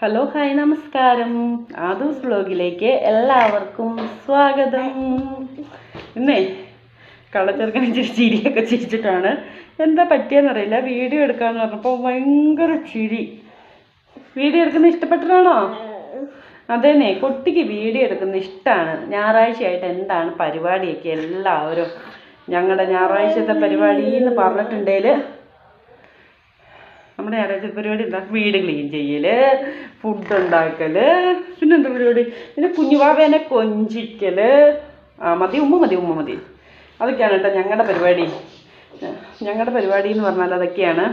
Hello hi നമസ്കാരം. ആദൂസ് വ്ലോഗിലേക്ക് എല്ലാവർക്കും സ്വാഗതം. ഇന്നേ കള്ളച്ചെറുക്കൻ ഇച്ചിരി ചിരിയൊക്കെ ചിരിച്ചിട്ടാണ്. എന്താ പറ്റിയെന്നറിയില്ല. വീഡിയോ എടുക്കാന്ന് പറഞ്ഞപ്പോൾ ഭയങ്കര ചിരി. വീഡിയോ എടുക്കുന്ന ഇഷ്ടപ്പെട്ടിട്ടാണോ അതേനെ കുട്ടിക്ക് വീഡിയോ എടുക്കുന്ന ഇഷ്ടമാണ് ഞായറാഴ്ചയായിട്ട് എന്താണ് പരിപാടിയൊക്കെ എല്ലാവരും ഞങ്ങളുടെ ഞായറാഴ്ചത്തെ പരിപാടി എന്ന് പറഞ്ഞിട്ടുണ്ടെങ്കിൽ നമ്മുടെ ഞായറാഴ്ച പരിപാടി എന്താ വീട് ക്ലീൻ ചെയ്യൽ ഫുഡ് ഉണ്ടാക്കൽ പിന്നെന്താ പരിപാടി? പിന്നെ കുഞ്ഞുവാവേനെ കൊഞ്ചിക്കൽ ആ മതി ഉമ്മ മതി ഉമ്മ മതി. അതൊക്കെയാണ് കേട്ടോ ഞങ്ങളുടെ പരിപാടി. ഞങ്ങളുടെ പരിപാടി എന്ന് പറഞ്ഞാൽ അതൊക്കെയാണ്.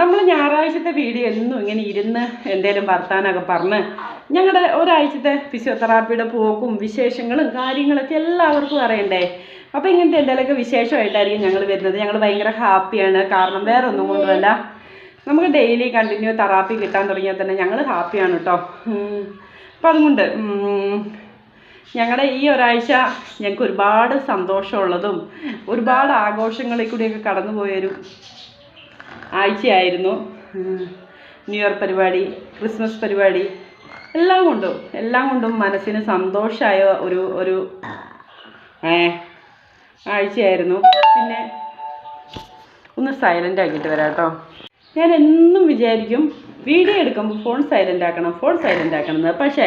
നമ്മൾ ഞായറാഴ്ചത്തെ വീഡിയോ എന്നും ഇങ്ങനെ ഇരുന്ന് എന്തേലും വർത്താനമൊക്കെ പറഞ്ഞ് ഞങ്ങളുടെ ഒരാഴ്ചത്തെ ഫിസിയോതെറാപ്പിയുടെ പോക്കും വിശേഷങ്ങളും കാര്യങ്ങളൊക്കെ എല്ലാവർക്കും അറിയണ്ടേ? അപ്പോൾ ഇങ്ങനത്തെ എന്തെങ്കിലുമൊക്കെ വിശേഷമായിട്ടായിരിക്കും ഞങ്ങൾ വരുന്നത്. ഞങ്ങൾ ഭയങ്കര ഹാപ്പിയാണ്. കാരണം വേറെ ഒന്നും കൊണ്ടുമല്ല നമുക്ക് ഡെയിലി കണ്ടിന്യൂ തെറാപ്പി കിട്ടാൻ തുടങ്ങിയാൽ തന്നെ ഞങ്ങൾ ഹാപ്പിയാണ് കേട്ടോ അപ്പം അതുകൊണ്ട് ഞങ്ങളുടെ ഈ ഒരാഴ്ച ഞങ്ങൾക്ക് ഒരുപാട് സന്തോഷമുള്ളതും ഒരുപാട് ആഘോഷങ്ങളിൽ കൂടിയൊക്കെ കടന്നു പോയൊരു ആഴ്ചയായിരുന്നു. ന്യൂ ഇയർ പരിപാടി ക്രിസ്മസ് പരിപാടി എല്ലാം കൊണ്ടും എല്ലാം കൊണ്ടും മനസ്സിന് സന്തോഷമായ ഒരു ഒരു ആഴ്ചയായിരുന്നു. പിന്നെ ഒന്ന് സൈലന്റ് ആക്കിയിട്ട് വരാം കേട്ടോ ഞാൻ എന്നും വിചാരിക്കും വീഡിയോ എടുക്കുമ്പോൾ ഫോൺ സൈലന്റ് ആക്കണം ഫോൺ സൈലന്റ് ആക്കണം എന്ന്. പക്ഷേ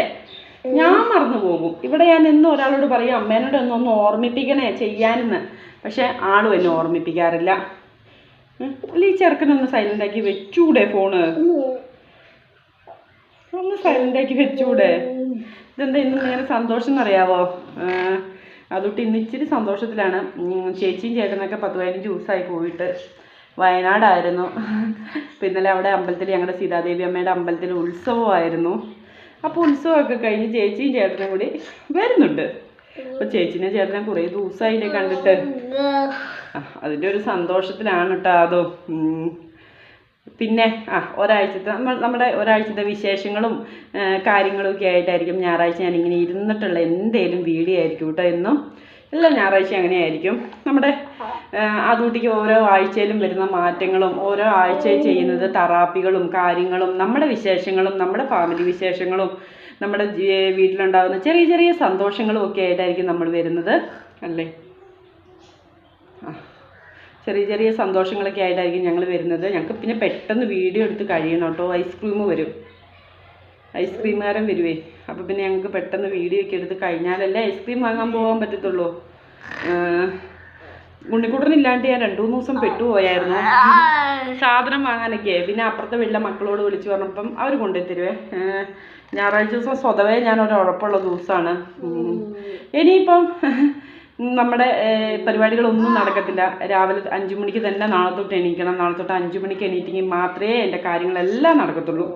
ഞാൻ മറന്നു പോകും. ഇവിടെ ഞാൻ എന്നും ഒരാളോട് പറയും അമ്മേനോട് ഒന്ന് ഒന്ന് ഓർമ്മിപ്പിക്കണേ ചെയ്യാനെന്ന്. പക്ഷേ ആളും എന്നെ ഓർമ്മിപ്പിക്കാറില്ല. അല്ല ഈ ചെറുക്കനൊന്ന് സൈലന്റ് ആക്കി വെച്ചൂടെ ഫോണ് ഒന്ന് സൈലന്റ് ആക്കി വെച്ചൂടെ? ഇതെന്താ ഇന്ന് ഇങ്ങനെ സന്തോഷം എന്നറിയാവോ അതുകൊണ്ട് ഇന്ന് ഇച്ചിരി സന്തോഷത്തിലാണ്. ചേച്ചിയും ചേട്ടനൊക്കെ പത്ത് പതിനഞ്ച് ദിവസമായി പോയിട്ട്. വയനാടായിരുന്നു. പിന്നലെ അവിടെ അമ്പലത്തിൽ ഞങ്ങളുടെ സീതാദേവി അമ്മയുടെ അമ്പലത്തിൽ ഉത്സവമായിരുന്നു. അപ്പോൾ ഉത്സവമൊക്കെ കഴിഞ്ഞ് ചേച്ചിയും ചേട്ടനും കൂടി വരുന്നുണ്ട്. അപ്പോൾ ചേച്ചിനെ ചേട്ടനെ കുറേ ദിവസമായില്ലേ കണ്ടിട്ട്. അതിന്റെ ഒരു സന്തോഷത്തിലാണ് കേട്ടോ അതോ. പിന്നെ ആ ഒരാഴ്ചത്തെ നമ്മൾ നമ്മുടെ ഒരാഴ്ചത്തെ വിശേഷങ്ങളും കാര്യങ്ങളും ഒക്കെ ആയിട്ടായിരിക്കും ഞായറാഴ്ച ഞാനിങ്ങനെ ഇരുന്നിട്ടുള്ള എന്തേലും വീഡിയോ ആയിരിക്കും കേട്ടോ എന്നും. എല്ലാ ഞായറാഴ്ച അങ്ങനെയായിരിക്കും. നമ്മുടെ ആ, അതുകൂട്ടിക്ക് ഓരോ ആഴ്ചയിലും വരുന്ന മാറ്റങ്ങളും ഓരോ ആഴ്ചയിൽ ചെയ്യുന്നത് തറാപ്പികളും കാര്യങ്ങളും നമ്മുടെ വിശേഷങ്ങളും നമ്മുടെ ഫാമിലി വിശേഷങ്ങളും നമ്മുടെ വീട്ടിലുണ്ടാകുന്ന ചെറിയ ചെറിയ സന്തോഷങ്ങളും ഒക്കെ ആയിട്ടായിരിക്കും നമ്മൾ വരുന്നത്. അല്ലേ? ചെറിയ ചെറിയ സന്തോഷങ്ങളൊക്കെ ആയിട്ടായിരിക്കും ഞങ്ങൾ വരുന്നത്. ഞങ്ങൾക്ക് പിന്നെ പെട്ടെന്ന് വീഡിയോ എടുത്ത് കഴിയണം കേട്ടോ. ഐസ്ക്രീം വരും. ഐസ്ക്രീമുകാരൻ വരുവേ. അപ്പോൾ പിന്നെ ഞങ്ങൾക്ക് പെട്ടെന്ന് വീഡിയോ ഒക്കെ എടുത്ത് കഴിഞ്ഞാലല്ലേ ഐസ്ക്രീം വാങ്ങാൻ പോകാൻ പറ്റത്തുള്ളൂ. ഉണ്ണിക്കുട്ടനില്ലാണ്ട് ഞാൻ രണ്ടു മൂന്ന് ദിവസം പെട്ടുപോയായിരുന്നു സാധനം വാങ്ങാനൊക്കെ. പിന്നെ അപ്പുറത്തെ വീട്ടിലെ മക്കളോട് വിളിച്ചു പറഞ്ഞപ്പം അവർ കൊണ്ടുപോയി തരുവേ ഏഹ് ഞായറാഴ്ച ദിവസം സ്വതവേ ഞാൻ ഒരു ഉഴപ്പുള്ള ദിവസമാണ്. ഇനിയിപ്പം നമ്മുടെ പരിപാടികളൊന്നും നടക്കത്തില്ല. രാവിലെ അഞ്ചു മണിക്ക് തന്നെ നാളെ തൊട്ട് എണീക്കണം. നാളെ തൊട്ട് അഞ്ചു മണിക്ക് എണീറ്റെങ്കിൽ മാത്രമേ എന്റെ കാര്യങ്ങളെല്ലാം നടക്കത്തുള്ളൂ.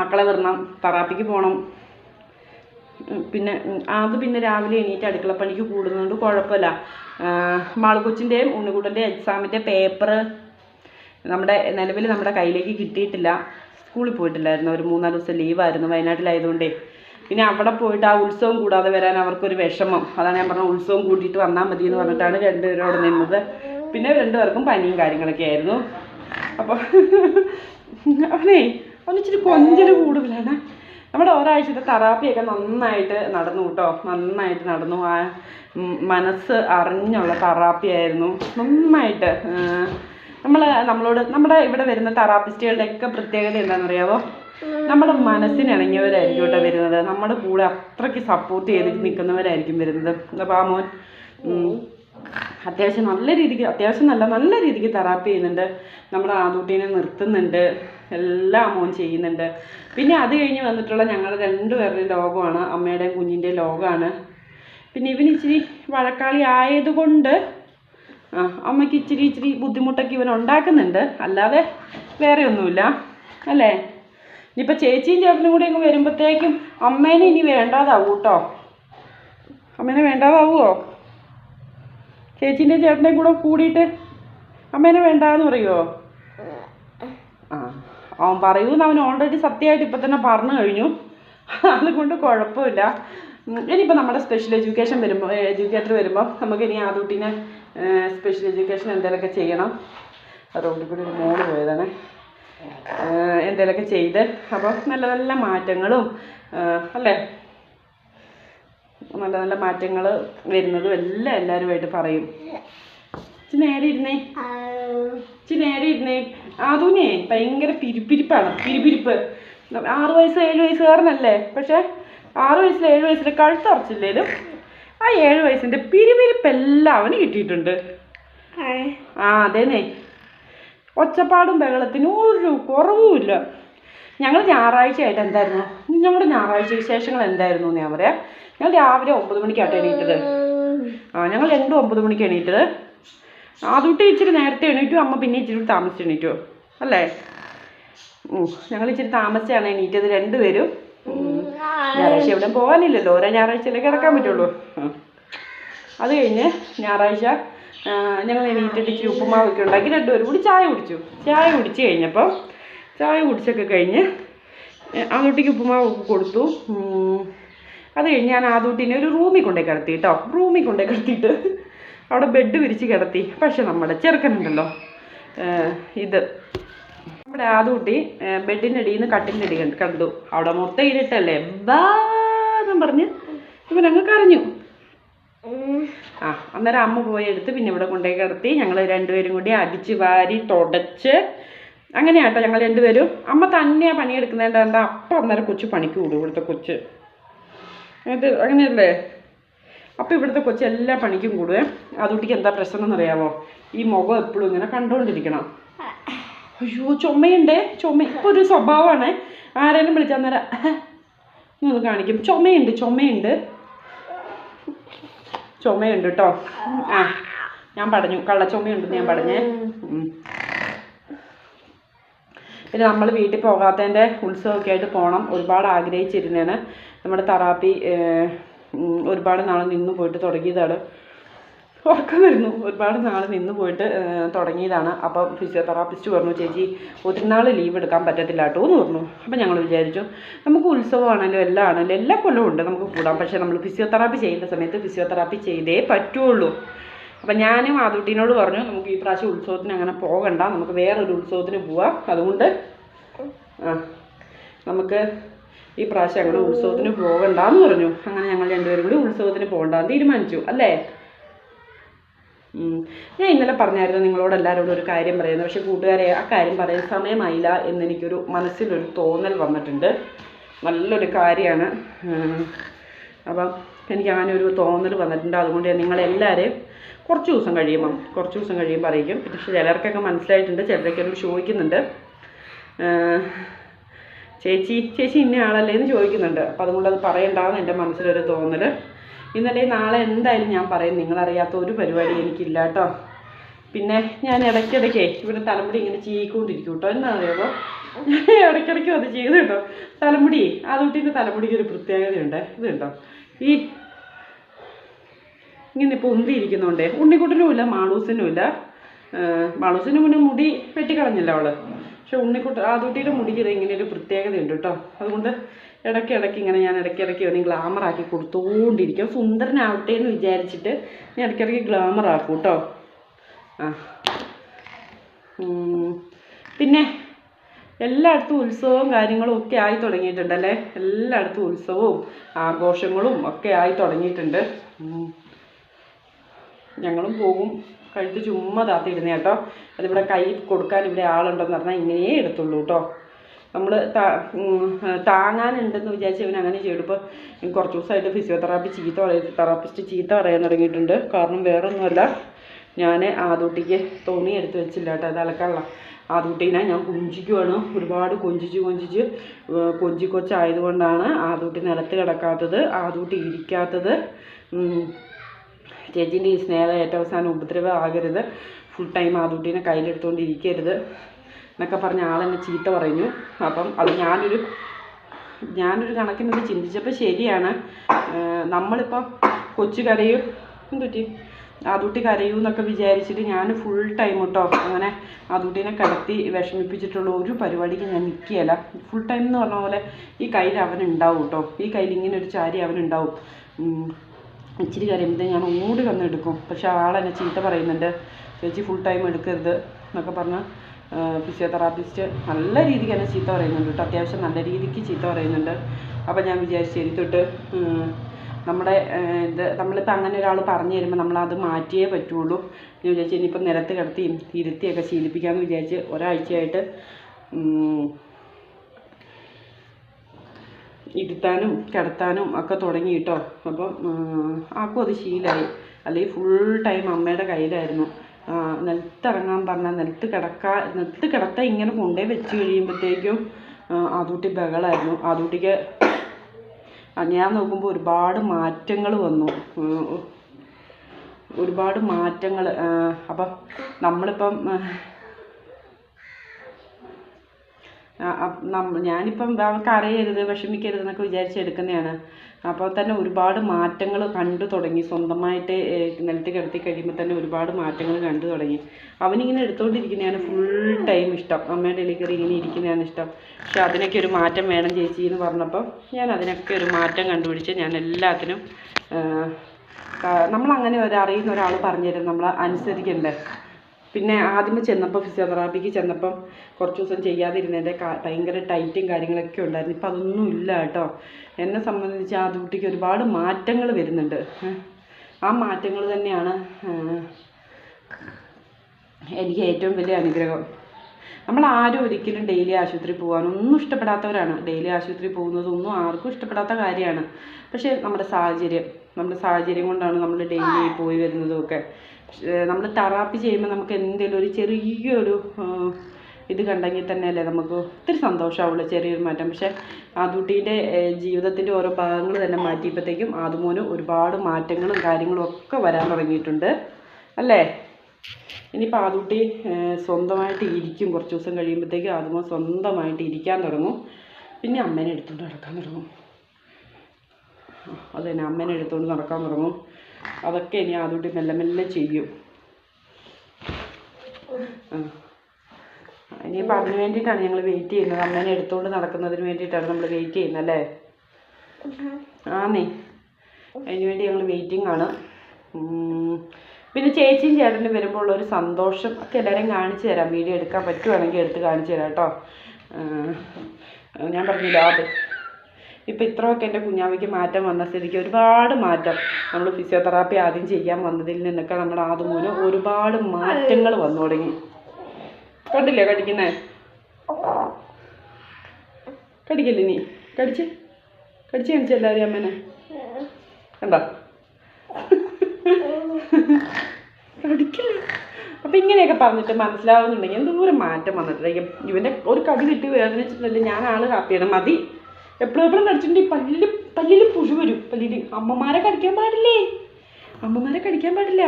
മക്കളെ വരണം തറാപ്പിക്ക് പോകണം പിന്നെ അത് പിന്നെ രാവിലെ എണീറ്റ് അടുക്കളപ്പണിക്ക് കൂടുന്നതുകൊണ്ട് കുഴപ്പമില്ല. മാളുകൊച്ചിന്റെയും ഉണ്ണിക്കുട്ടന്റെ എക്സാമിന്റെ പേപ്പർ നമ്മുടെ നിലവിൽ നമ്മുടെ കയ്യിലേക്ക് കിട്ടിയിട്ടില്ല. സ്കൂളിൽ പോയിട്ടില്ലായിരുന്നു. ഒരു മൂന്നാൽ ദിവസം ലീവായിരുന്നു വയനാട്ടിലായതുകൊണ്ടേ. പിന്നെ അവിടെ പോയിട്ട് ആ ഉത്സവം കൂടാതെ വരാൻ അവർക്കൊരു വിഷമം. അതാണ് ഞാൻ പറഞ്ഞത് ഉത്സവം കൂട്ടിയിട്ട് വന്നാൽ മതി എന്ന് പറഞ്ഞിട്ടാണ് രണ്ടുപേരും അവിടെ നിന്നത്. പിന്നെ രണ്ടുപേർക്കും പനിയും കാര്യങ്ങളൊക്കെ ആയിരുന്നു. അപ്പോൾ അവനേ അവനിച്ചിരി കൊഞ്ചൽ കൂടുതലാണ്. നമ്മുടെ ഒരാഴ്ചത്തെ തെറാപ്പിയൊക്കെ നന്നായിട്ട് നടന്നു കേട്ടോ. നന്നായിട്ട് നടന്നു. ആ മനസ്സ് അറിഞ്ഞുള്ള തെറാപ്പിയായിരുന്നു. നന്നായിട്ട് നമ്മൾ നമ്മളോട് നമ്മുടെ ഇവിടെ വരുന്ന തെറാപ്പിസ്റ്റുകളുടെയൊക്കെ പ്രത്യേകത എന്താണെന്ന് അറിയാവോ നമ്മുടെ മനസ്സിനിണങ്ങിയവരായിരിക്കും കേട്ടോ വരുന്നത്. നമ്മുടെ കൂടെ അത്രയ്ക്ക് സപ്പോർട്ട് ചെയ്ത് നിൽക്കുന്നവരായിരിക്കും വരുന്നത്. അപ്പോൾ ആ മോൻ അത്യാവശ്യം നല്ല രീതിക്ക് അത്യാവശ്യം നല്ല നല്ല രീതിക്ക് തെറാപ്പി ചെയ്യുന്നുണ്ട്. നമ്മുടെ ആദൂട്ടീനെ നിർത്തുന്നുണ്ട്. എല്ലാം മോൻ ചെയ്യുന്നുണ്ട്. പിന്നെ അത് കഴിഞ്ഞ് വന്നിട്ടുള്ള ഞങ്ങളുടെ രണ്ടുപേരുടെയും ലോകമാണ്. അമ്മയുടെയും കുഞ്ഞിന്റെയും ലോകമാണ്. പിന്നെ ഇവൻ ഇച്ചിരി വഴക്കാളി ആയതുകൊണ്ട് ആ അമ്മയ്ക്ക് ഇച്ചിരി ഇച്ചിരി ബുദ്ധിമുട്ടൊക്കെ ഇവൻ ഉണ്ടാക്കുന്നുണ്ട്. അല്ലാതെ വേറെ ഒന്നുമില്ല. അല്ലേ? ഇനിയിപ്പോൾ ചേച്ചിയും ചേട്ടനും കൂടി അങ്ങ് വരുമ്പോഴത്തേക്കും അമ്മേനെ ഇനി വേണ്ടാതാവൂ കേട്ടോ. അമ്മേനെ വേണ്ടാതാവുമോ ചേച്ചീന്റെ ചേട്ടന്റെയും കൂടെ കൂടിയിട്ട് അമ്മേനെ വേണ്ടാന്ന് പറയുമോ അവൻ പറയൂന്ന് അവൻ ഓൾറെഡി സത്യമായിട്ട് ഇപ്പം തന്നെ പറഞ്ഞു കഴിഞ്ഞു. അതുകൊണ്ട് കുഴപ്പമില്ല. ഇനിയിപ്പോൾ നമ്മുടെ സ്പെഷ്യൽ എഡ്യൂക്കേഷൻ വരുമ്പോൾ എഡ്യൂക്കേറ്റർ വരുമ്പോൾ നമുക്ക് ഇനി ആദൂട്ടിനെ സ്പെഷ്യൽ എഡ്യൂക്കേഷൻ എന്തെങ്കിലുമൊക്കെ ചെയ്യണം. റോഡിൽ കൂടി ഒരു മോൾ പോയതാണ്. എന്തെങ്കിലുമൊക്കെ ചെയ്ത്. അപ്പോൾ നല്ല നല്ല മാറ്റങ്ങളും അല്ലേ? നല്ല നല്ല മാറ്റങ്ങൾ വരുന്നതും എല്ലാം എല്ലാവരുമായിട്ട് പറയും. നേരെ ഇരുന്നേ. നേരെ അതുനേ ഭയങ്കര പിരിപ്പിരിപ്പാണ് പിരിപിരിപ്പ്. ആറ് വയസ്സ് ഏഴ് വയസ്സുകാരനല്ലേ? പക്ഷേ ആറ് വയസ്സിലെ ഏഴ് വയസ്സിൽ കഴുത്തറച്ചില്ലേലും ആ ഏഴ് വയസ്സിന്റെ പിരിപിരിപ്പ് എല്ലാം അവന് കിട്ടിയിട്ടുണ്ട് ആ അതേനെ ഒച്ചപ്പാടും ബഹളത്തിനും ഒരു കുറവുമില്ല. ഞങ്ങൾ ഞായറാഴ്ചയായിട്ട് എന്തായിരുന്നു? ഞങ്ങളുടെ ഞായറാഴ്ച വിശേഷങ്ങൾ എന്തായിരുന്നു ഞാൻ പറയാം. ഞങ്ങൾ രാവിലെ ഒമ്പത് മണിക്കാട്ടോ എണീറ്റത്. ആ ഞങ്ങൾ രണ്ടും ഒമ്പത് മണിക്ക് എണീറ്റത്. ആദ്യത്തെ ഇച്ചിരി നേരത്തെ എണീറ്റു അമ്മ പിന്നെ ഇച്ചിരി താമസിച്ച് എണീറ്റു അല്ലേ ഞങ്ങൾ ഇച്ചിരി താമസിച്ചാണ് എണീറ്റത് രണ്ടുപേരും. ഞായറാഴ്ച എവിടെ പോകാനില്ലല്ലോ ഓരോ ഞായറാഴ്ചയിലേ കിടക്കാൻ പറ്റുള്ളൂ. അത് കഴിഞ്ഞ് ഞായറാഴ്ച ഞങ്ങൾ എണീറ്റിട്ട് ഇച്ചിരി ഉപ്പുമാവൊക്കെ ഉണ്ടാക്കി രണ്ടുപേരും കൂടി ചായ കുടിച്ചു ചായ കുടിച്ച് കഴിഞ്ഞപ്പോൾ ചായ കുടിച്ചൊക്കെ കഴിഞ്ഞ് ആദൂട്ടിക്ക് ഉപ്പുമാവൊക്കെ കൊടുത്തു. അത് കഴിഞ്ഞ് ഞാൻ ആദൂട്ടിനെ ഒരു റൂമിൽ കൊണ്ടുപോയി കിടത്തി കേട്ടോ റൂമിൽ കൊണ്ടുപോയി കിടത്തിയിട്ട് അവിടെ ബെഡ് വിരിച്ച് കിടത്തി. പക്ഷെ നമ്മുടെ ചെറുക്കനുണ്ടല്ലോ. ഇത്. നമ്മുടെ ആദ്യകുട്ടി ബെഡിന്റെ അടിയിൽ നിന്ന് കട്ടിന്റെ അടി കണ്ടു. അവിടെ മൊത്തം ഇരുട്ടല്ലേ? ബാന്നും പറഞ്ഞ് ഇവനങ്ങ് കരഞ്ഞു. ആ അന്നേരം അമ്മ പോയി എടുത്ത് പിന്നെ ഇവിടെ കൊണ്ടുപോയി കിടത്തി. ഞങ്ങൾ രണ്ടുപേരും കൂടി അടിച്ച് വാരി തുടച്ച്. അങ്ങനെയാട്ടോ ഞങ്ങൾ രണ്ടുപേരും. അമ്മ തന്നെയാണ് പണിയെടുക്കുന്നതിന്റെ അപ്പം അന്നേരം കൊച്ചു പണിക്ക് കൂടും ഇവിടുത്തെ കൊച്ച്. ഇത് അങ്ങനെയല്ലേ? അപ്പം ഇവിടുത്തെ കൊച്ചി എല്ലാ പണിക്കും കൂടുവേ. അതുകൊണ്ടിക്ക് എന്താ പ്രശ്നം എന്നറിയാമോ ഈ മുഖം എപ്പോഴും ഇങ്ങനെ കണ്ടുകൊണ്ടിരിക്കണം അയ്യോ ചുമയുണ്ടേ? ചുമ ഇപ്പോൾ ഒരു സ്വഭാവമാണ്. ആരെങ്കിലും വിളിച്ചാൽ നേരം ഒന്ന് കാണിക്കും. ചുമയുണ്ട് ചുമയുണ്ട്. ചുമയുണ്ട് കേട്ടോ ആ ഞാൻ പറഞ്ഞു കള്ളച്ചുമയുണ്ടെന്ന് ഞാൻ പറഞ്ഞേ. പിന്നെ നമ്മൾ വീട്ടിൽ പോകാത്തതിന്റെ ഉത്സവമൊക്കെ ആയിട്ട് പോകണം. ഒരുപാട് ആഗ്രഹിച്ചിരുന്നതാണ് നമ്മുടെ തെറാപ്പി ഒരുപാട് നാൾ നിന്ന് പോയിട്ട് തുടങ്ങിയതാണ്. ഉറക്കം വരുന്നു. ഒരുപാട് നാൾ നിന്ന് പോയിട്ട് തുടങ്ങിയതാണ്. അപ്പം ഫിസിയോതെറാപ്പിസ്റ്റ് പറഞ്ഞു ചേച്ചി ഒത്തിരി നാൾ ലീവ് എടുക്കാൻ പറ്റത്തില്ല കേട്ടോ എന്ന് പറഞ്ഞു. അപ്പം ഞങ്ങൾ വിചാരിച്ചു നമുക്ക് ഉത്സവമാണല്ലോ എല്ലാം ആണല്ലോ എല്ലാ കൊല്ലവും ഉണ്ട് നമുക്ക് കൂടാം. പക്ഷേ നമ്മൾ ഫിസിയോതെറാപ്പി ചെയ്യുന്ന സമയത്ത് ഫിസിയോതെറാപ്പി ചെയ്തേ പറ്റുള്ളൂ. അപ്പം ഞാനും ആദുട്ടീനോട് പറഞ്ഞു നമുക്ക് ഈ പ്രാവശ്യം ഉത്സവത്തിന് അങ്ങനെ പോകണ്ട. നമുക്ക് വേറൊരു ഉത്സവത്തിന് പോവാം. അതുകൊണ്ട് നമുക്ക് ഈ പ്രാവശ്യം അങ്ങനെ ഉത്സവത്തിന് പോകണ്ടെന്ന് പറഞ്ഞു. അങ്ങനെ ഞങ്ങൾ രണ്ടുപേരും കൂടി ഉത്സവത്തിന് പോകണ്ടെന്ന് തീരുമാനിച്ചു അല്ലേ? ഞാൻ ഇന്നലെ പറഞ്ഞായിരുന്നു നിങ്ങളോട് എല്ലാവരോടും ഒരു കാര്യം പറയുന്നത് പക്ഷേ കൂട്ടുകാരെ ആ കാര്യം പറയാൻ സമയമായില്ല എന്നെനിക്കൊരു മനസ്സിലൊരു തോന്നൽ വന്നിട്ടുണ്ട്. നല്ലൊരു കാര്യമാണ്. അപ്പം എനിക്ക് അങ്ങനെ ഒരു തോന്നൽ വന്നിട്ടുണ്ട്. അതുകൊണ്ട് നിങ്ങളെല്ലാവരെയും കുറച്ച് ദിവസം കഴിയുമ്പം കുറച്ച് ദിവസം കഴിയുമ്പോൾ അറിയിക്കും. പക്ഷേ ചിലർക്കൊക്കെ മനസ്സിലായിട്ടുണ്ട് ചിലരൊക്കെ ഒന്ന് ചോദിക്കുന്നുണ്ട്. ചേച്ചി ചേച്ചി ഇന്ന ആളല്ലേ എന്ന് ചോദിക്കുന്നുണ്ട്. അപ്പം അതുകൊണ്ട് അത് പറയണ്ടാന്ന് എന്റെ മനസ്സിലൊരു തോന്നൽ ഇന്നലെ നാളെ എന്തായാലും ഞാൻ പറയും. നിങ്ങളറിയാത്ത ഒരു പരിപാടി എനിക്കില്ല കേട്ടോ. പിന്നെ ഞാൻ ഇടയ്ക്കിടയ്ക്കേ ഇവിടെ തലമുടി ഇങ്ങനെ ചീക്കൊണ്ടിരിക്കും കേട്ടോ. എന്നാണെന്നറിയാമോ ഇടയ്ക്കിടയ്ക്കും അത് ചെയ്തു കേട്ടോ. തലമുടി ആ കുട്ടീന്റെ തലമുടിക്ക് ഒരു പ്രത്യേകതയുണ്ട്. ഇത് കേട്ടോ ഈ ഇങ്ങനെ പൊന്തിയിരിക്കുന്നുണ്ടേ. ഉണ്ണിക്കുട്ടനും ഇല്ല മാളൂസിനും ഇല്ല മാളൂസിന് മുന്നേ മുടി വെട്ടിക്കളഞ്ഞല്ലോ അവൾ. പക്ഷെ ഉണ്ണിക്കുട്ട ആദൂട്ടിയുടെ മുടിക്ക് ഇങ്ങനെ ഒരു പ്രത്യേകതയുണ്ട് കേട്ടോ. അതുകൊണ്ട് ഇടയ്ക്ക് ഇടയ്ക്ക് ഇങ്ങനെ ഞാൻ ഇടയ്ക്ക് ഇടയ്ക്ക് ഗ്ലാമർ ആക്കി കൊടുത്തുകൊണ്ടിരിക്കും സുന്ദരനാവട്ടെ എന്ന് വിചാരിച്ചിട്ട് ഞാൻ ഇടയ്ക്കിടയ്ക്ക് ഗ്ലാമർ ആക്കും കേട്ടോ. ആ. പിന്നെ എല്ലായിടത്തും ഉത്സവവും കാര്യങ്ങളും ഒക്കെ ആയി തുടങ്ങിയിട്ടുണ്ടല്ലേ എല്ലായിടത്തും ഉത്സവവും ആഘോഷങ്ങളും ഒക്കെ ആയി തുടങ്ങിയിട്ടുണ്ട്. ഞങ്ങളും പോകും. കഴുത്ത് ചുമ്മാ താത്തിയിടുന്ന കേട്ടോ. അതിവിടെ കൈ കൊടുക്കാൻ ഇവിടെ ആളുണ്ടെന്ന് പറഞ്ഞാൽ ഇങ്ങനെയേ എടുത്തുള്ളൂ കേട്ടോ. നമ്മൾ താങ്ങാനുണ്ടെന്ന് വിചാരിച്ച് ഇവൻ അങ്ങനെ ചെയ്തു ഇപ്പോൾ കുറച്ച് ദിവസമായിട്ട് ഫിസിയോതെറാപ്പി ചീത്ത പറയും തെറാപ്പിസ്റ്റ് ചീത്ത പറയാൻ തുടങ്ങിയിട്ടുണ്ട്. കാരണം വേറെ ഒന്നുമല്ല ഞാൻ ആദൂട്ടിക്ക് തുണി എടുത്ത് വെച്ചില്ല കേട്ടോ. അത് അലക്കാനുള്ള ആദൂട്ടീനെ ഞാൻ കൊഞ്ചിക്കുവാണ്. ഒരുപാട് കൊഞ്ചിച്ച് കൊഞ്ചിച്ച് കൊഞ്ചിക്കൊച്ചായതുകൊണ്ടാണ് കൊഞ്ചി കൊച്ചായതുകൊണ്ടാണ് ആദൂട്ടി നിലത്ത് കിടക്കാത്തത് ആദൂട്ടി ഇരിക്കാത്തത്. ചേച്ചീന്റെ ഈ സ്നേഹം ഏറ്റവും അവസാനം ഉപദ്രവം ഫുൾ ടൈം ആദൂട്ടീനെ കയ്യിലെടുത്തുകൊണ്ടിരിക്കരുത് എന്നൊക്കെ പറഞ്ഞ ആളെന്നെ ചീത്ത പറഞ്ഞു അപ്പം അത് ഞാനൊരു ഞാനൊരു കണക്കിന് ഇത് ചിന്തിച്ചപ്പോൾ ശരിയാണ്. നമ്മളിപ്പം കൊച്ചു കരയും എന്തുറ്റി ആദൂട്ടി കരയൂ എന്നൊക്കെ വിചാരിച്ചിട്ട് ഞാൻ ഫുൾ ടൈം കേട്ടോ അങ്ങനെ ആദൂട്ടീനെ കിടത്തി വിഷമിപ്പിച്ചിട്ടുള്ള ഒരു പരിപാടിക്ക് ഞാൻ നിൽക്കുകയല്ല. ഫുൾ ടൈം എന്ന് പറഞ്ഞ പോലെ ഈ കയ്യിൽ അവനുണ്ടാവും കേട്ടോ ഈ കയ്യിൽ ഇങ്ങനെ ഒരു ചാരി അവനുണ്ടാവും. ഇച്ചിരി കരയുമ്പോൾ ഞാൻ ഓടി വന്ന് എടുക്കും പക്ഷെ ആളെന്നെ ചീത്ത പറയുന്നുണ്ട്. ചേച്ചി ഫുൾ ടൈം എടുക്കരുത് എന്നൊക്കെ പറഞ്ഞ് ഫിസിയോതെറാപ്പിസ്റ്റ് നല്ല രീതിക്ക് തന്നെ ചീത്ത പറയുന്നുണ്ട് കേട്ടോ. അത്യാവശ്യം നല്ല രീതിക്ക് ചീത്ത പറയുന്നുണ്ട്. അപ്പോൾ ഞാൻ വിചാരിച്ചു ശരി തൊട്ട് നമ്മുടെ ഇത് നമ്മളിപ്പോൾ അങ്ങനെ ഒരാൾ പറഞ്ഞു തരുമ്പോൾ നമ്മളത് മാറ്റിയേ പറ്റുള്ളൂ. ഞാൻ വിചാരിച്ചു ഇനിയിപ്പോൾ നിലത്ത് കിടത്തിയും ഇരുത്തിയൊക്കെ ശീലിപ്പിക്കാമെന്ന് വിചാരിച്ച് ഒരാഴ്ചയായിട്ട് ഇരുത്താനും കിടത്താനും ഒക്കെ തുടങ്ങി കേട്ടോ അപ്പം ആക്കും അത് ശീലമായി അല്ലെങ്കിൽ ഫുൾ ടൈം അമ്മയുടെ കയ്യിലായിരുന്നു. നിലത്തിറങ്ങാൻ പറഞ്ഞാൽ നിലത്ത് കിടക്കാൻ നിലത്ത് കിടത്താൻ ഇങ്ങനെ കൊണ്ടേ വെച്ച് കഴിയുമ്പോഴത്തേക്കും ആദൂട്ടി ബഹളായിരുന്നു. ആദൂട്ടിക്ക് ഞാൻ നോക്കുമ്പോൾ ഒരുപാട് മാറ്റങ്ങൾ വന്നു. ഒരുപാട് മാറ്റങ്ങൾ അപ്പം നമ്മളിപ്പം ആ, ആ, അപ്പ് നം- ഞാനിപ്പം അവൾക്ക് അറിയരുത് വിഷമിക്കരുത് എന്നൊക്കെ വിചാരിച്ച് എടുക്കുന്നതാണ്. അപ്പോൾ തന്നെ ഒരുപാട് മാറ്റങ്ങൾ കണ്ടു തുടങ്ങി. സ്വന്തമായിട്ട് നിലത്ത് കിടത്തി കഴിയുമ്പോൾ തന്നെ ഒരുപാട് മാറ്റങ്ങൾ കണ്ടു തുടങ്ങി. അവനിങ്ങനെ എടുത്തുകൊണ്ടിരിക്കുന്നതാണ് ഫുൾ ടൈം ഇഷ്ടം. അമ്മയുടെ ഇടയിൽ ഇങ്ങനെ ഇരിക്കുന്നതാണ് ഇഷ്ടം. പക്ഷെ അതിനൊക്കെ ഒരു മാറ്റം വേണം ചേച്ചി എന്ന് പറഞ്ഞപ്പോൾ ഞാൻ അതിനൊക്കെ ഒരു മാറ്റം കണ്ടുപിടിച്ച് ഞാൻ എല്ലാത്തിനും നമ്മളങ്ങനെ ഒരു അറിയുന്ന ഒരാൾ പറഞ്ഞു തരും നമ്മൾ അനുസരിക്കണ്ടേ? പിന്നെ ആദ്യമേ ചെന്നപ്പോൾ ഫിസിയോതെറാപ്പിക്ക് ചെന്നപ്പം കുറച്ച് ദിവസം ചെയ്യാതിരുന്നതിന്റെ ഭയങ്കര ടൈറ്റും കാര്യങ്ങളൊക്കെ ഉണ്ടായിരുന്നു. ഇപ്പം അതൊന്നും ഇല്ല കേട്ടോ. എന്നെ സംബന്ധിച്ച് ആ കുട്ടിക്ക് ഒരുപാട് മാറ്റങ്ങൾ വരുന്നുണ്ട്. ആ മാറ്റങ്ങൾ തന്നെയാണ് എനിക്ക് ഏറ്റവും വലിയ അനുഗ്രഹം. നമ്മൾ ആരും ഒരിക്കലും ഡെയിലി ആശുപത്രി പോകാനൊന്നും ഇഷ്ടപ്പെടാത്തവരാണ്. ഡെയിലി ആശുപത്രി പോകുന്നതൊന്നും ആർക്കും ഇഷ്ടപ്പെടാത്ത കാര്യമാണ്. പക്ഷേ നമ്മുടെ സാഹചര്യം നമ്മുടെ സാഹചര്യം കൊണ്ടാണ് നമ്മൾ ഡെയിലി പോയി വരുന്നതുമൊക്കെ നമ്മൾ തെറാപ്പി ചെയ്യുമ്പോൾ നമുക്ക് എന്തെങ്കിലും ഒരു ചെറിയൊരു ഇത് കണ്ടെങ്കിൽ തന്നെയല്ലേ നമുക്ക് ഒത്തിരി സന്തോഷമാവുള്ളൂ ചെറിയൊരു മാറ്റം. പക്ഷേ ആദുട്ടീന്റെ ജീവിതത്തിന്റെ ഓരോ ഭാഗങ്ങൾ തന്നെ മാറ്റിയപ്പോഴത്തേക്കും ആദുമോന് ഒരുപാട് മാറ്റങ്ങളും കാര്യങ്ങളും ഒക്കെ വരാൻ തുടങ്ങിയിട്ടുണ്ട്. അല്ലേ? ഇനിയിപ്പോൾ ആദുട്ടി സ്വന്തമായിട്ട് ഇരിക്കും കുറച്ച് ദിവസം കഴിയുമ്പോഴത്തേക്കും ആദ്യമോ സ്വന്തമായിട്ട് ഇരിക്കാൻ തുടങ്ങും. പിന്നെ അമ്മേനെ എടുത്തുകൊണ്ട് നടക്കാൻ തുടങ്ങും. അത് തന്നെ അമ്മേനെ എടുത്തുകൊണ്ട് നടക്കാൻ തുടങ്ങും. അതൊക്കെ ഇനി ആദ്യമായിട്ട് മെല്ലെ മെല്ലെ ചെയ്യും. ഇനിയിപ്പോൾ അതിന് വേണ്ടിയിട്ടാണ് ഞങ്ങൾ വെയിറ്റ് ചെയ്യുന്നത്. അമ്മേനെ എടുത്തുകൊണ്ട് നടക്കുന്നതിന് വേണ്ടിയിട്ടാണ് നമ്മൾ വെയിറ്റ് ചെയ്യുന്നത് അല്ലേ? ആന്നേ. അതിന് വേണ്ടി ഞങ്ങൾ വെയിറ്റിംഗ് ആണ്. പിന്നെ ചേച്ചിയും ചേട്ടനും വരുമ്പോൾ ഉള്ള ഒരു സന്തോഷം. ഒക്കെ എല്ലാവരെയും കാണിച്ചു തരാം. വീഡിയോ എടുക്കാൻ പറ്റുവാണെങ്കിൽ എടുത്ത് കാണിച്ചു തരാം കേട്ടോ. ഞാൻ പറഞ്ഞില്ല അത് ഇപ്പം ഇത്രയൊക്കെ എന്റെ കുഞ്ഞാവയ്ക്ക് മാറ്റം വന്ന സ്ഥിതിക്ക് ഒരുപാട് മാറ്റം. നമ്മൾ ഫിസിയോതെറാപ്പി ആദ്യം ചെയ്യാൻ വന്നതിൽ നിന്നൊക്കെ നമ്മുടെ ആദ്യമൂന് ഒരുപാട് മാറ്റങ്ങൾ വന്നു തുടങ്ങി. കണ്ടില്ലേ കടിക്കുന്നേ? കടിക്കില്ലേ നീ? കടിച്ച്? കടിച്ച് കാണിച്ചു എല്ലാവരും അമ്മേനെ? കണ്ടോ? കടിക്കില്ല? അപ്പം ഇങ്ങനെയൊക്കെ പറഞ്ഞിട്ട് മനസ്സിലാവുന്നുണ്ടെങ്കിൽ എന്തോരം മാറ്റം വന്നിട്ടുണ്ടെങ്കിൽ ഇവന്റെ ഒരു കടി കിട്ടി വേദനിച്ചിട്ടുണ്ടെങ്കിൽ ഞാൻ ആൾ ഹാപ്പിയാണ് മതി. എപ്പോഴും എപ്പോഴും കടിച്ചിട്ടുണ്ടെങ്കിൽ പല്ലിൽ പല്ലിൽ പുഴു വരും. പല്ലിൽ അമ്മമാരെ കടിക്കാൻ പാടില്ലേ? അമ്മമാരെ കടിക്കാൻ പാടില്ല.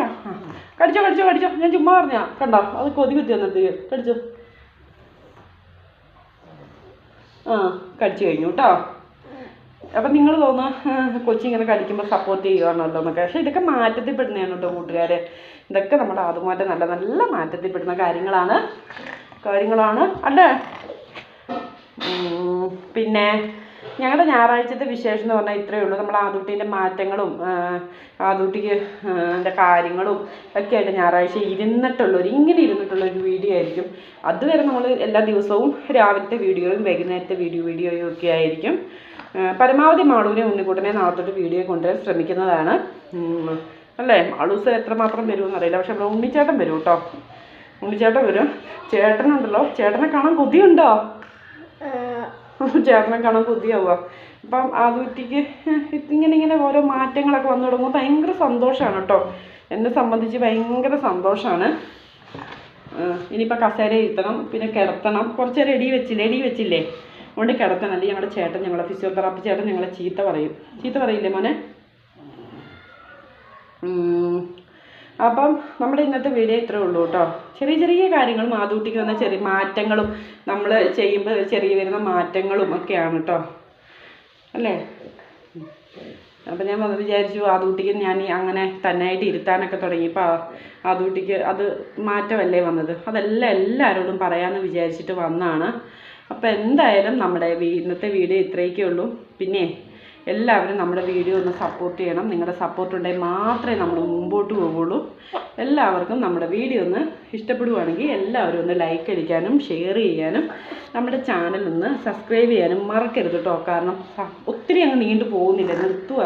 കടിച്ചോ കടിച്ചോ കടിച്ചോ. ഞാൻ ചുമ്മാ പറഞ്ഞാ കണ്ടോ? അത് കൊതി കുത്തി വന്നിട്ട്. കടിച്ചോ? ആ കടിച്ചു കഴിഞ്ഞു കേട്ടോ അപ്പം നിങ്ങൾ തോന്നുക കൊച്ചി ഇങ്ങനെ കടിക്കുമ്പോൾ സപ്പോർട്ട് ചെയ്യുകയാണല്ലോ എന്നൊക്കെ. പക്ഷേ ഇതൊക്കെ മാറ്റത്തിൽ പെടുന്നതാണ് കേട്ടോ കൂട്ടുകാരെ. ഇതൊക്കെ നമ്മുടെ ആദ്യമായിട്ട് നല്ല നല്ല മാറ്റത്തിൽ പെടുന്ന കാര്യങ്ങളാണ്. കാര്യങ്ങളാണ്. അല്ലേ? പിന്നെ ഞങ്ങളുടെ ഞായറാഴ്ചത്തെ വിശേഷം എന്ന് പറഞ്ഞാൽ ഇത്രയേ ഉള്ളൂ. നമ്മൾ ആദൂട്ടീന്റെ മാറ്റങ്ങളും ആദൂട്ടിക്ക് എന്റെ കാര്യങ്ങളും ഒക്കെ ആയിട്ട് ഞായറാഴ്ച ഇരുന്നിട്ടുള്ളൊരു ഇങ്ങനെ ഇരുന്നിട്ടുള്ള ഒരു വീഡിയോ ആയിരിക്കും. അതുവരെ നമ്മൾ എല്ലാ ദിവസവും രാവിലത്തെ വീഡിയോയും വൈകുന്നേരത്തെ വീഡിയോ വീഡിയോയും ഒക്കെ ആയിരിക്കും. പരമാവധി മാളൂനെ ഉണ്ണിക്കുട്ടനെ നാളത്തോട്ട് വീഡിയോ കൊണ്ടുവരാൻ ശ്രമിക്കുന്നതാണ്. അല്ലേ? മാളൂസ് എത്രമാത്രം വരുമെന്ന് അറിയില്ല. പക്ഷെ നമ്മുടെ ഉണ്ണിച്ചേട്ടൻ വരും കേട്ടോ. ഉണ്ണിച്ചേട്ടൻ വരും. ചേട്ടനുണ്ടല്ലോ. ചേട്ടനെ കാണാൻ കൊതിയുണ്ടോ? ചേട്ടനെ കാണാൻ കൊതിയാവുക. അപ്പം ആ കുട്ടിക്ക് ഇങ്ങനെ ഇങ്ങനെ ഓരോ മാറ്റങ്ങളൊക്കെ വന്നു തുടങ്ങുമ്പോൾ ഭയങ്കര സന്തോഷമാണ് കേട്ടോ. എന്നെ സംബന്ധിച്ച് ഭയങ്കര സന്തോഷമാണ് ഇനിയിപ്പോൾ കസേര ഇരുത്തണം പിന്നെ കിടത്തണം. കുറച്ച് നേരം എടി വെച്ചില്ലേ എടി വെച്ചില്ലേ? അതുകൊണ്ട് കിടത്തണം. അല്ലെങ്കിൽ ഞങ്ങളുടെ ചേട്ടൻ ഞങ്ങളെ ഫിസിയോതെറാപ്പി ചേട്ടൻ ഞങ്ങളെ ചീത്ത പറയും. ചീത്ത പറയില്ലേ മോനെ. അപ്പം നമ്മുടെ ഇന്നത്തെ വീഡിയോ ഇത്രേ ഉള്ളൂ കേട്ടോ ചെറിയ ചെറിയ കാര്യങ്ങളും ആദൂട്ടിക്ക് വന്ന ചെറിയ മാറ്റങ്ങളും നമ്മൾ ചെയ്യുമ്പോൾ ചെറിയ വരുന്ന മാറ്റങ്ങളും ഒക്കെയാണ് കേട്ടോ അല്ലേ? അപ്പം ഞാൻ വിചാരിച്ചു ആദൂട്ടിക്ക് ഞാൻ അങ്ങനെ തന്നെയായിട്ട് ഇരുത്താനൊക്കെ തുടങ്ങിയപ്പോൾ ആദൂട്ടിക്ക് അത് മാറ്റമല്ലേ വന്നത്? അതെല്ലാം എല്ലാവരോടും പറയാമെന്ന് വിചാരിച്ചിട്ട് വന്നാണ്. അപ്പോൾ എന്തായാലും നമ്മുടെ ഇന്നത്തെ വീഡിയോ ഇത്രയൊക്കെ ഉള്ളൂ. പിന്നെ എല്ലാവരും നമ്മുടെ വീഡിയോ ഒന്ന് സപ്പോർട്ട് ചെയ്യണം. നിങ്ങളുടെ സപ്പോർട്ട് ഉണ്ടെങ്കിൽ മാത്രമേ നമ്മൾ മുമ്പോട്ട് പോവുള്ളൂ. എല്ലാവർക്കും നമ്മുടെ വീഡിയോ ഒന്ന് ഇഷ്ടപ്പെടുവാണെങ്കിൽ എല്ലാവരും ഒന്ന് ലൈക്ക് അടിക്കാനും ഷെയർ ചെയ്യാനും നമ്മുടെ ചാനൽ ഒന്ന് സബ്സ്ക്രൈബ് ചെയ്യാനും മറക്കരുത് കേട്ടോ കാരണം ഒത്തിരി അങ്ങ് നീണ്ടു പോകുന്നില്ല. നിർത്തുക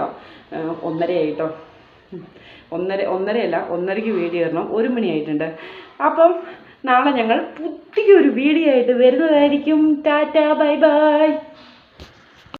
ഒന്നരയായിട്ടോ. ഒന്നര ഒന്നരയല്ല ഒന്നരയ്ക്ക് വീഡിയോ ഇടണം ഒരു മണിയായിട്ടുണ്ട് അപ്പം നാളെ ഞങ്ങൾ പുതിയൊരു വീഡിയോ ആയിട്ട് വരുന്നതായിരിക്കും. Tata bye bye.